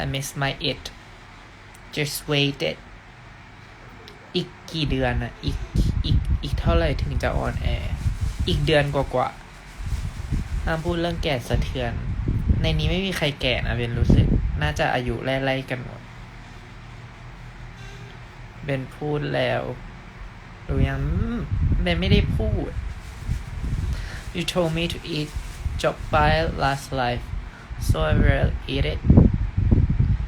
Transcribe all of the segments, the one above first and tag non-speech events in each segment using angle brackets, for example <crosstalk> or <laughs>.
I miss my it just waited อีกกี่เดือนอะอีกอีกอีกเท่าไหร่ถึงจะออนแอร์อีกเดือนกว่าๆห้ามพูดเรื่องแก่สะเทือน ในนี้ไม่มีใครแก่นะเบนรู้สึก น่าจะอายุไล่ๆกันหมดเบนพูดแล้วดูยังเบนไม่ได้พูด You told me to eat jokbal last life so I will eat it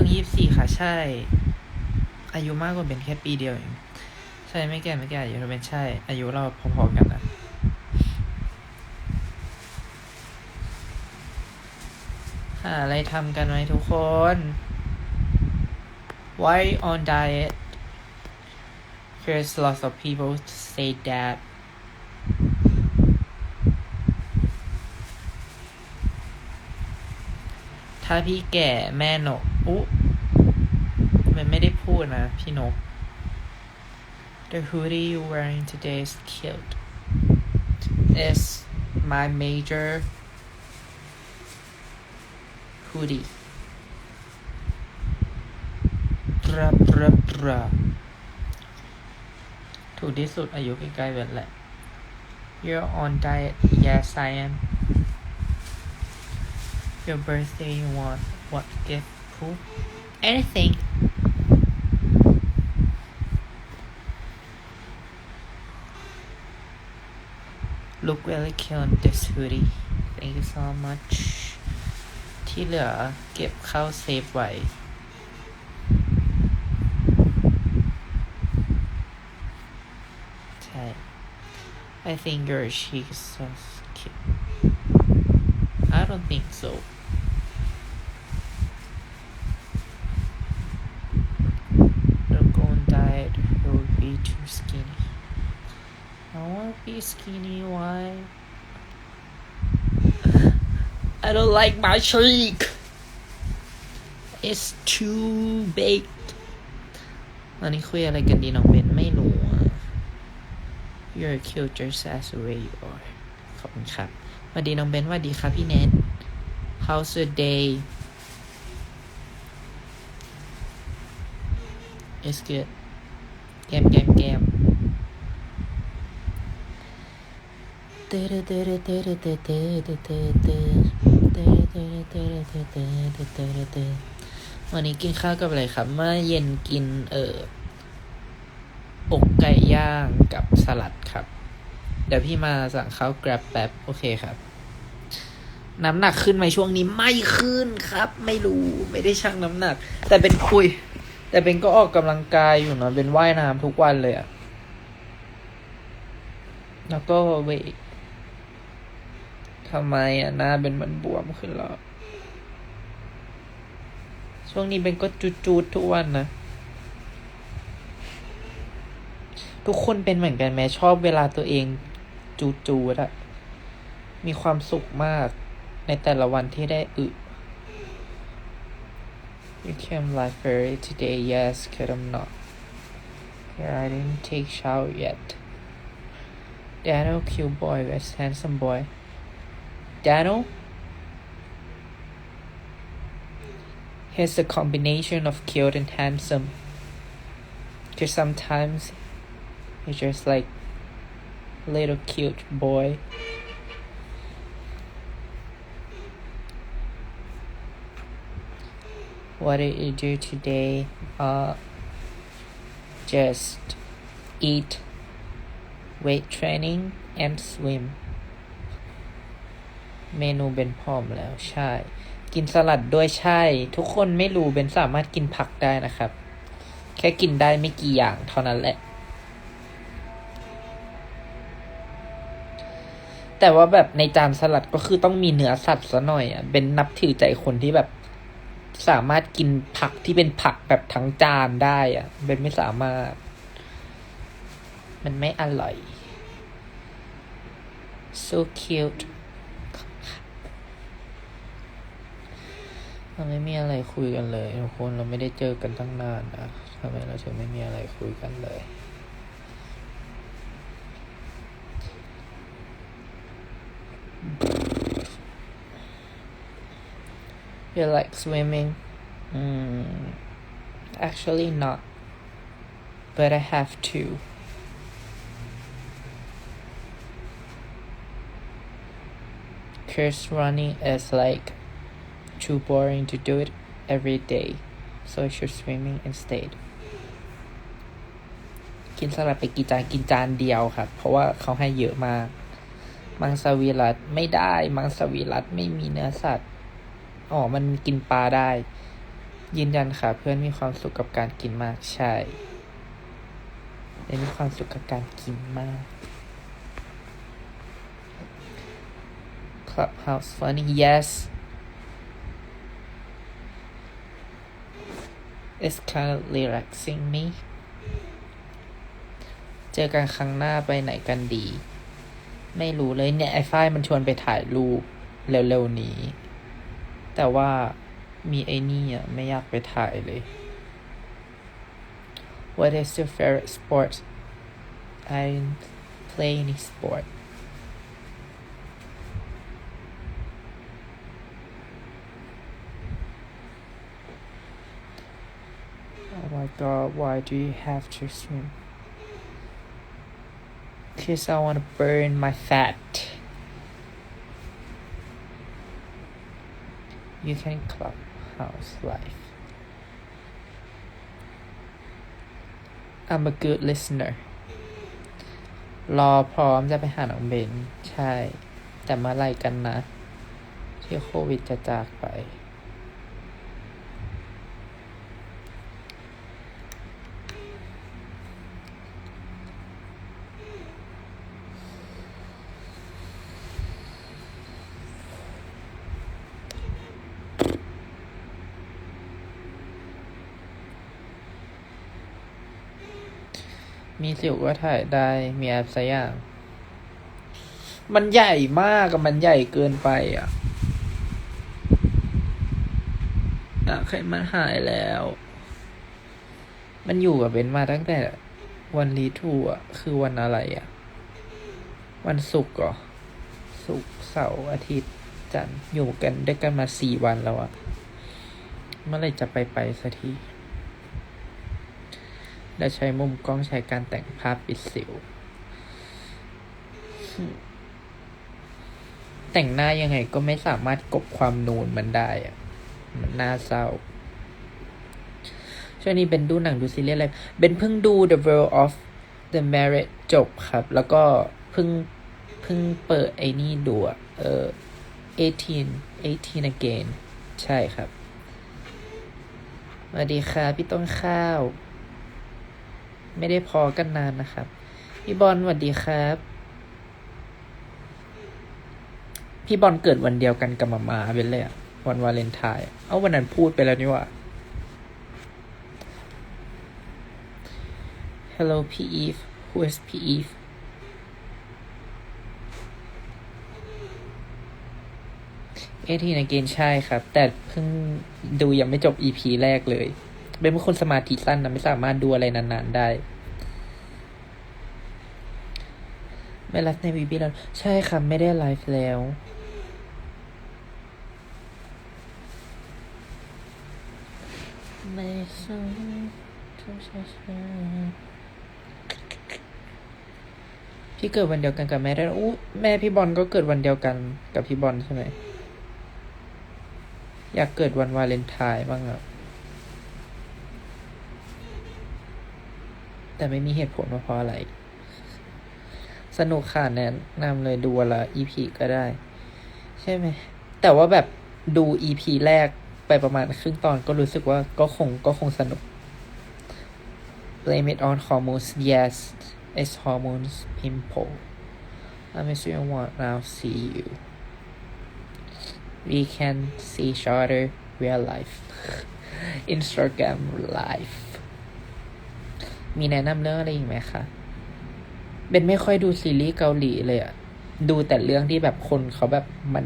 พิ่งยี่สิบสี่ค่ะ ใช่ อายุมากกว่าเบนแค่ปีเดียวเองใช่ไม่แก่ไม่แก่อายุเราเป็นใช่ อายุเราพอๆกันนะหาอะไรทำกันไหมทุกคน Why on diet? Here's lots of people say that. ถ้าพี่แก่แม่หนกอุ๊มันไม่ได้พูดนะพี่นก The hoodie you wearing today is cute. It's my major hoodie. ปราปราปราถูกที่สุดอายุใกล้ๆเวนแหละ You're on diet Yes I am Your birthday you want what gift cool Anything Look really cute in this hoodie Thank you so much ที่เหลือเก็บเข้าเซฟไว้ ใช่ I think your cheek is so cute I don't think so too skinny I wanna be skinny why I don't like my cheek it's too big วันนี้คุยอะไรกันดีน้องเบนไม่รู้อะ You're cute just as the way you are ขอบคุณครับสวัสดีน้องเบนสวัสดีครับพี่แนท How's your day It's good แกมแกม แกมเตเตเตเตเตเตเตเตเตเตเตเตเตเตเตเตวันนี้กินข้าวกับอะไรครับเมื่อเย็นกินเอ่ออกไก่ย่างกับสลัดครับ เดี๋ยวพี่มาสั่งข้าวแกร็บแป๊บ โอเคครับ น้ำหนักขึ้นไหมช่วงนี้ไม่ขึ้นครับ ไม่รู้ไม่ได้ชั่งน้ำหนัก แต่เป็นคุย แต่เป็นก็ออกกำลังกายอยู่นะเป็นว่ายน้ำทุกวันเลยอะแล้วก็เวททำไมอะหน้าเป็นมันบวมขึ้นแล้ว ช่วงนี้เป็นก็จูดๆทุกวันนะ ทุกคนเป็นเหมือนกันไหมชอบเวลาตัวเองจูจูดอะมีความสุขมากในแต่ละวันที่ได้อึ You came like early today. Yes cause I'm not. Here I didn't take shower yet. Daniel cute boy West handsome boy. Daniel? He's a combination of cute and handsome. Cause sometimes He's just like little cute boy. What did you do today? Uh, just eat, weight training, and swim. เมนูเบนพร้อมแล้วใช่ กินสลัดด้วยใช่ ทุกคนไม่รู้เบนสามารถกินผักได้นะครับ แค่กินได้ไม่กี่อย่างเท่านั้นแหละ แต่ว่าแบบในจานสลัดก็คือต้องมีเนื้อสัตว์ซะหน่อยอะเป็นนับถือใจคนที่แบบ สามารถกินผักที่เป็นผักแบบทั้งจานได้อะเบนไม่สามารถ มันไม่อร่อย so cute เราไม่มีอะไรคุยกันเลยทุกคนเราไม่ได้เจอกันตั้งนานนะทำไมเราถึงไม่มีอะไรคุยกันเลย You like swimming? Mm, actually, not. But I have to. Cause running is like too boring to do it every day. So I should swimming instead. กินสลัดไปกี่จานกินจานเดียวครับ เพราะว่าเขาให้เยอะมาก มังสวิรัตไม่ได้ มังสวิรัตไม่มีเนื้อสัตว์ อ๋อ มันกินปลาได้ ยืนยันค่ะ เพื่อนมีความสุขกับการกินมากใช่เนมีความสุขกับการกินมาก Clubhouse funny yes it's kind of relaxing me เจอกันครั้งหน้าไปไหนกันดี ไม่รู้เลยเนี่ย ไอ้ฝ้ายมันชวนไปถ่ายรูปเร็วๆนี้ แต่ว่ามีไอ้นี่อ่ะ ไม่อยากไปถ่ายเลย What is your favorite sport I didn't play any sport Oh my god why do you have to swim Cause I want to burn my fat You can clubhouse life. I'm a good listener. รอพร้อมจะไปหาน้องเบน ใช่ แต่เมื่อไรกันนะ ที่โควิดจะจากไป มีสิวก็ถ่ายได้มีแอปสักอย่างมันใหญ่มากอะมันใหญ่เกินไปอะอยากให้มันหายแล้ว มันอยู่กับเบนมาตั้งแต่วันรีทูอะ คือวันอะไรอะ วันศุกร์เหรอศุกร์เสาร์อาทิตย์จันทร์อยู่กันด้วยกันมาสี่วันแล้วอะ เมื่อไรจะไปไปสักที และใช้มุมกล้องใช้การแต่งภาพปิดสิว แต่งหน้ายังไงก็ไม่สามารถกบความนูนมันได้อะมันน่าเศร้า ช่วงนี้เป็นดูหนังดูซีรีส์อะไร เป็นเพิ่งดู The World of the Married จบครับ แล้วก็เพิ่งเพิ่งเปิดไอ้นี่ดูเออ18 18 again ใช่ครับสวัสดีค่ะพี่ต้นข้าว ไม่ได้พอกันนานนะครับ พี่บอลสวัสดีครับ พี่บอลเกิดวันเดียวกันกับมามาเป็นเลยอะวันวาเลนไทน์เอาวันนั้นพูดไปแล้วนี่ว่า Hello P Eve Who is P Eve เอทีนเกนใช่ครับ แต่เพิ่งดูยังไม่จบ EP แรกเลย เป็นคนสมาธิสั้นนะไม่สามารถดูอะไรนานๆได้ไม่ไลฟ์ในวีบีแล้วใช่ครับไม่ได้ไลฟ์แล้ว ไม่สนทุกชาชาพี่เกิดวันเดียวกันกับแม่ได้อู้แม่พี่บอลก็เกิดวันเดียวกันกับพี่บอลใช่ไหม อยากเกิดวันวาเลนไทน์บ้างอะ แต่ไม่มีเหตุผลว่าเพราะอะไร สนุกค่ะแนะนำเลยดูวันละ EP ก็ได้ ใช่ไหม แต่ว่าแบบดู EP แรกไปประมาณครึ่งตอนก็รู้สึกว่าก็คงก็คงสนุก Blame it on hormones yes it's hormones pimple I miss you want now see you we can see each other real life Instagram live มีแนะนำเรื่องอะไรอีกไหมคะเบนไม่ค่อยดูซีรีส์เกาหลีเลยอะดูแต่เรื่องที่แบบคนเขาแบบมัน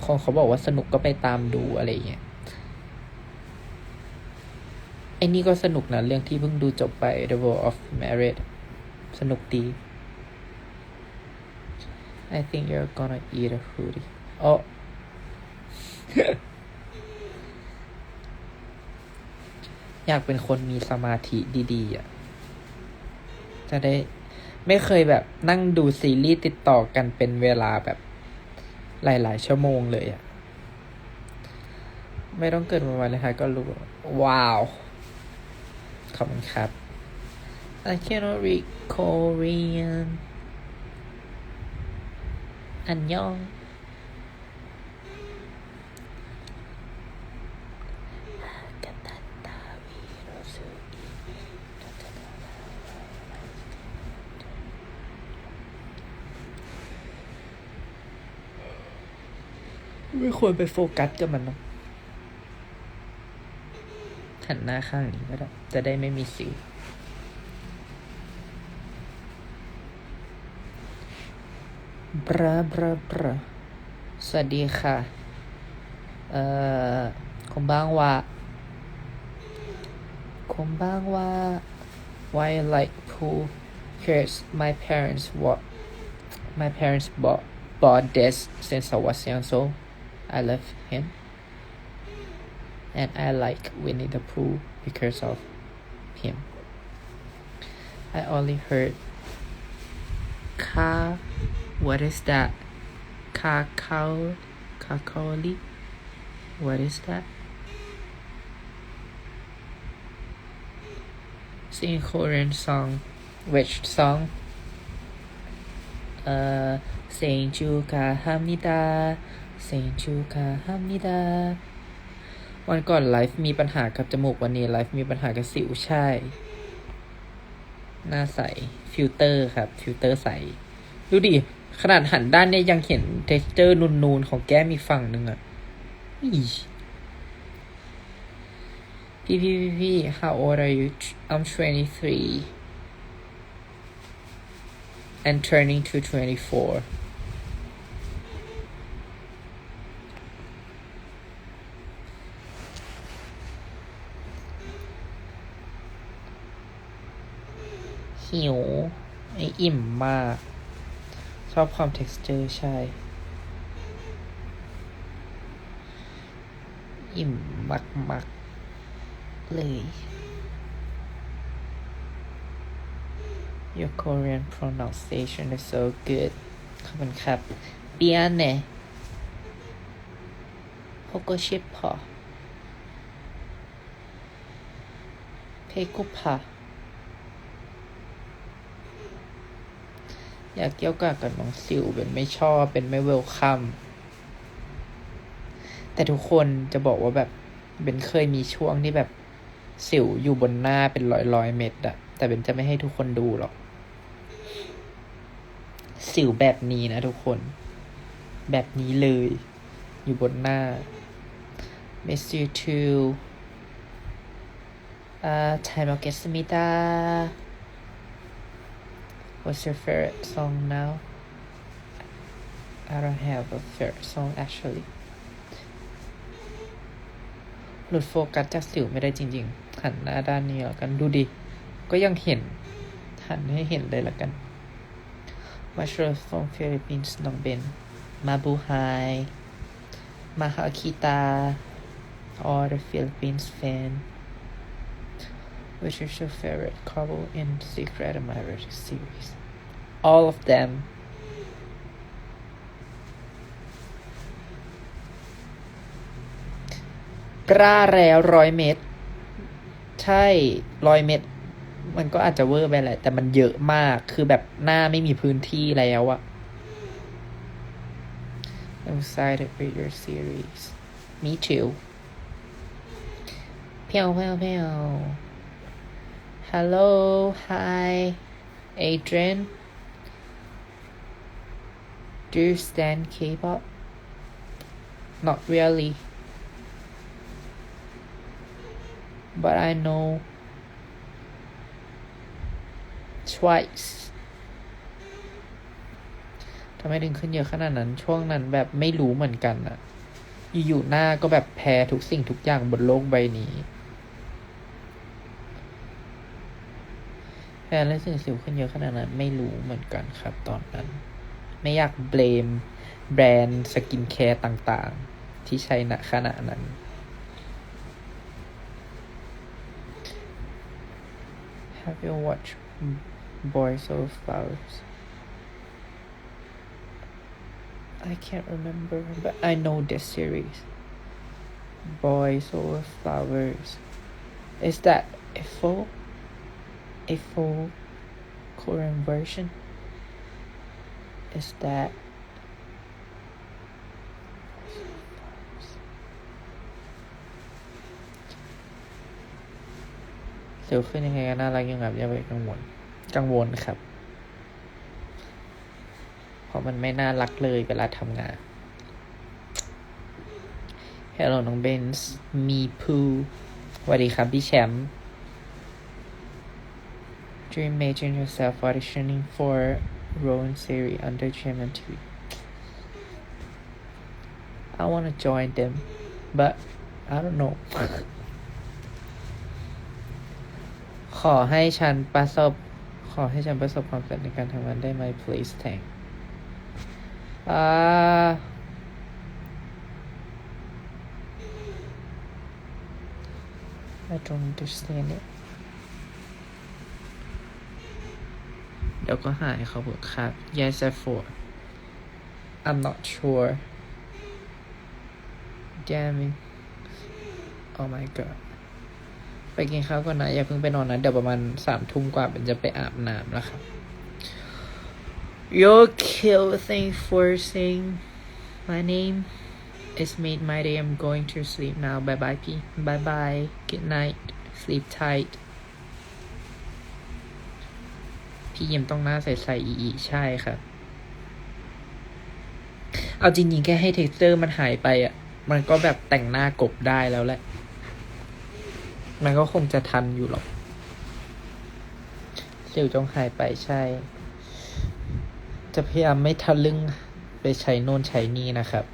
เขาเขาบอกว่าสนุกก็ไปตามดูอะไรอย่างเงี้ยไอ้นี่ก็สนุกนะ เรื่องที่เพิ่งดูจบไป The World of Merit สนุกดี I think you're gonna eat a hoodie อ๋ออยากเป็นคนมีสมาธิดี ๆ อะ จะได้ ไม่เคยแบบนั่งดูซีรีส์ติดต่อกันเป็นเวลาแบบหลาย ๆ ชั่วโมงเลยอะไม่ต้องเกิดมาวันเลยค่ะก็รู้ ว้าว ขอบคุณครับ I cannot read Korean อันยอง ไม่ควรไปโฟกัสกับมันนะหันหน้าข้างนี้ก็ได้ จะได้ไม่มีสิว บราบราบราสวัสดีค่ะ เอ่อคมบ้างว่าคมบ้างว่า why like pool because my parents what my parents bought bought this since I was young so I love him. And I like Winnie the Pooh because of him. I only heard ka what is that? Kakao kakoli? What is that? Sing Korean song. Which song? Uh, 请祝卡哈密达。 생축하합니다 วันก่อนไลฟ์มีปัญหากับจมูกวันนี้ไลฟ์มีปัญหากับสิวใช่ หน้าใส ฟิลเตอร์ครับ ฟิลเตอร์ใส ดูดิ ขนาดหันด้านเนี้ยยังเห็นเท็กเจอร์นูนๆ ของแก้มอีกฝั่งหนึ่งอะอีพี่พี่พี่พี่ how old are you I'm 23 and turning to 24 หิว ไออิ่มมาก ชอบความ texture ใช่ อิ่มมักๆ เลย Your Korean pronunciation is so good ขอบคุณครับเปียนเน่ฮกชิปพอเพกุพา อยากเกี่ยวกับกับน้องสิวเป็นไม่ชอบเป็นไม่เวลคัมแต่ทุกคนจะบอกว่าแบบเป็นเคยมีช่วงที่แบบสิวอยู่บนหน้าเป็นร้อยร้อยเม็ดอะแต่เป็นจะไม่ให้ทุกคนดูหรอก สิวแบบนี้นะทุกคน แบบนี้เลย อยู่บนหน้า Miss you too อ่า time of get m i t a What's your favorite song now? I don't have a favorite song actually. หลุดโฟกัสจากสิวไม่ได้จริง ๆ หันหน้าด้านนี้แล้วกันดูดิ ก็ยังเห็น หันให้เห็นเลยละกัน Much love from Philippines น้องเบนมาบูไฮมาฮาคิตา all the Philippines fan Which is your favorite couple in Secret Admirer series? All of them. กล้าแล้วร้อยเมตรใช่ร้อยเมตรมันก็อาจจะเวอร์ไปแหละ แต่มันเยอะมากคือแบบหน้าไม่มีพื้นที่แล้วอะ I'm excited for your series Me too เพีย Hello, hi, Adrian. Do you stand K-pop? Not really. but I know twice ทำไมถึงขึ้นเยอะขนาดนั้น ช่วงนั้นแบบไม่รู้เหมือนกันอะอยู่ๆหน้าก็แบบแพ้ทุกสิ่งทุกอย่างบนโลกใบนี้ แพ้และสิ่งสิวขึ้นเยอะขนาดนั้นไม่รู้เหมือนกันครับตอนนั้น ไม่อยากเบลมแบรนด์สกินแคร์ต่างๆ ที่ใช้ณขณะนั้น Have you watched Boys Over Flowers? I can't remember, but I know this series. Boys Over Flowers. Is that a full, a full Korean version? Is that? เซลขึ้นยังไงก็น่ารักยังแบบอย่าไปกังวลกังวลครับ เพราะมันไม่น่ารักเลยเวลาทำงาน Hello น้องเบนส์มีพูสวัสดีครับพี่แชมป์ Dream imagine yourself auditioning for role in series under German TV. I want to join them, but I don't know. <laughs> ขอให้ฉันประสบ ขอให้ฉันประสบความสำเร็จในการทำงานได้ไหม please thank อ่า I don't understand it เดี๋ยวก็หายเขาบอกครับ yes I for I'm not sure damn it oh my god ไปกินข้าวก่อนนะ อย่าเพิ่งไปนอนนะ เดี๋ยวประมาณสามทุ่มกว่าเป็นจะไปอาบน้ำแล้วครับ you kill thanks for saying my name it's made my day I'm going to sleep now bye bye P bye bye good night sleep tight พี่ยิ้มต้องหน้าใสๆอีอีใช่ครับ เอาจริงๆแค่ให้เท็กเจอร์มันหายไปอะ มันก็แบบแต่งหน้ากบได้แล้วแหละ มันก็คงจะทันอยู่หรอกสิวจงหายไปใช่ จะพยายามไม่ทะลึ่งไปใช้โน่นใช้นี่นะครับ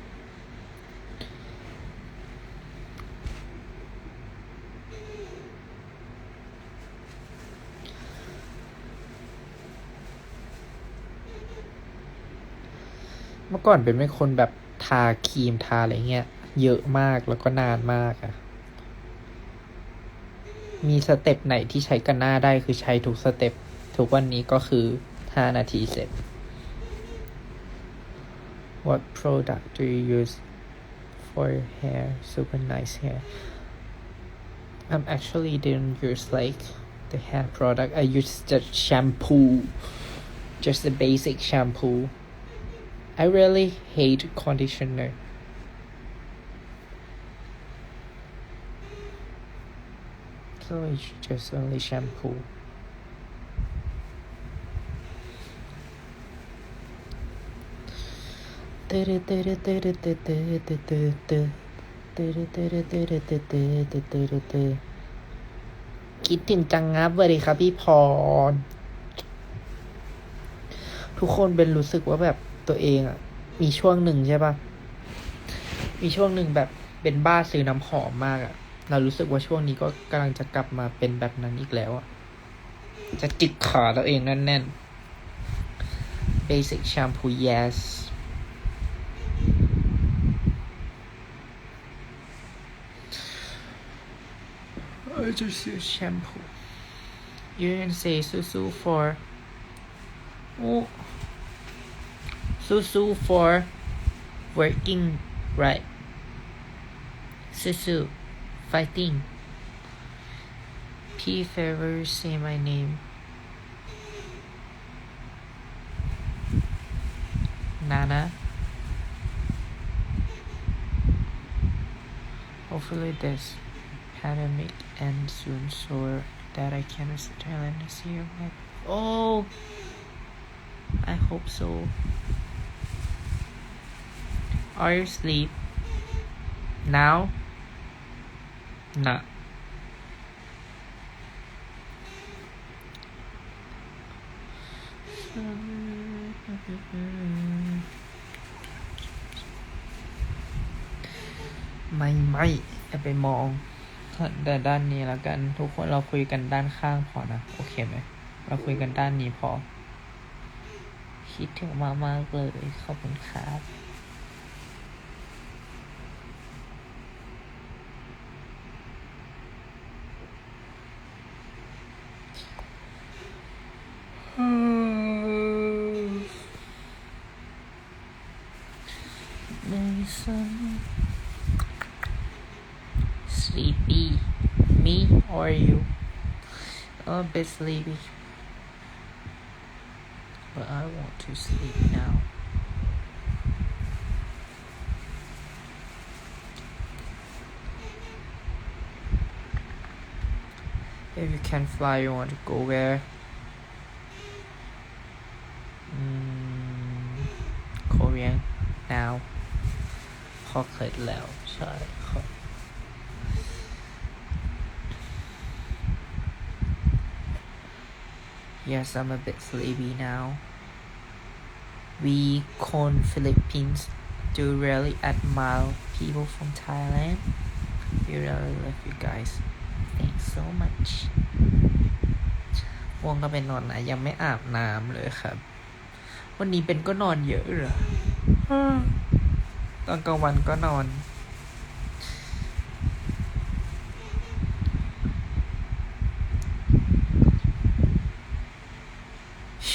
ก่อนเป็นไม่คนแบบทาครีมทาอะไรเงี้ย เยอะมากแล้วก็นานมากอะมีสเต็ปไหนที่ใช้กันหน้าได้คือใช้ทุกสเต็ปทุกวันนี้ก็คือห้านาทีเสร็จ What product do you use for your hair super nice hair I'm actually didn't use like the hair product I use just shampoo just the basic shampoo I really hate conditioner. So it's just only shampoo.. คิดถึงจังงับสวัสดีครับพี่พร ทุกคนเป็นรู้สึกว่าแบบ ตัวเองอะมีช่วงหนึ่งใช่ปะมีช่วงหนึ่งแบบเป็นบ้าซื้อน้ำหอมมากอะเรารู้สึกว่าช่วงนี้ก็กำลังจะกลับมาเป็นแบบนั้นอีกแล้วอะจะจิกขาตัวเองแน่นๆ basic shampoo yes I just use shampoo you didn't say susu for oh Susu for working right. Susu fighting. P favor say my name. Nana. Hopefully this pandemic ends soon so that I can visit Thailand this year. Oh, I hope so. Are you asleep now? นะไม่ไม่จะไปมองแต่ด้านนี้แล้วกัน ทุกคนเราคุยกันด้านข้างพอนะ โอเคไหม เราคุยกันด้านนี้พอ คิดถึงมากมากเลย ขอบคุณครับ Sleepy Me or you I'm a bit sleepy But I want to sleep now If you can fly you want to go where mm, Korean now พอเคยแล้ว ใช่ Yes I'm a bit sleepy now We con Philippines do really admire people from Thailand We really love you guys Thanks so much ว่วงก็เป็นนอนนะยังไม่อาบน้ำเลยครับ วันนี้เป็นก็นอนเยอะเหรอตอนกลางวันก็นอน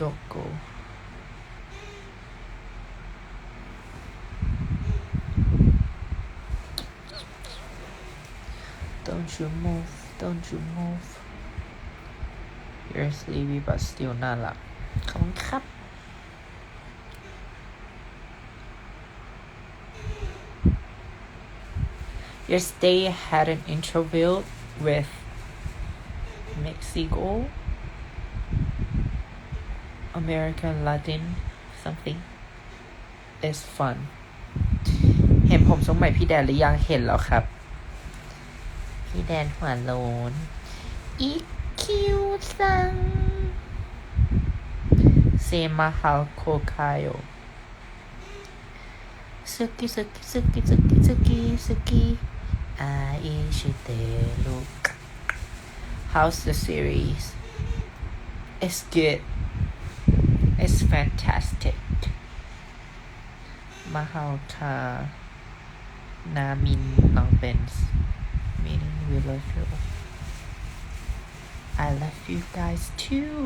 Doko Don't you move Don't you move You're sleepy but still น่ารักขอบคุณครับ Yesterday I had an interview with Mexico, American Latin something is fun เห็นผมสมัยพี่แดนหรือยังเห็นแล้วครับ พี่แดนหัวโลนอีคิวซังเซมาฮาโคคายโอสุกิสุกิสุกิสุกิสุกิสุกิอาอิชิเตลุ How's the series? It's good. Fantastic มาเฮาทานามินนองเบนส์ meaning we love you I love you guys too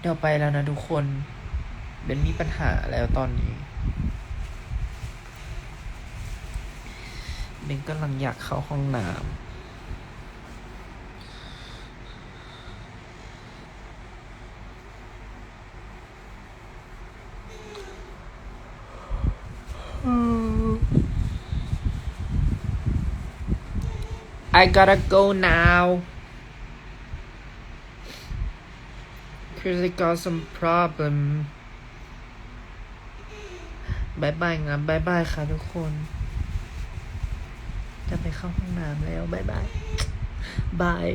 เดี๋ยวไปแล้วนะทุกคน เบนมีปัญหาแล้วตอนนี้เบนกำลังอยากเข้าห้องน้ำ I gotta go now 'cause I got some problem บายบายงามบายบายค่ะทุกคน จะไปเข้าห้องน้ำแล้วบายบายบาย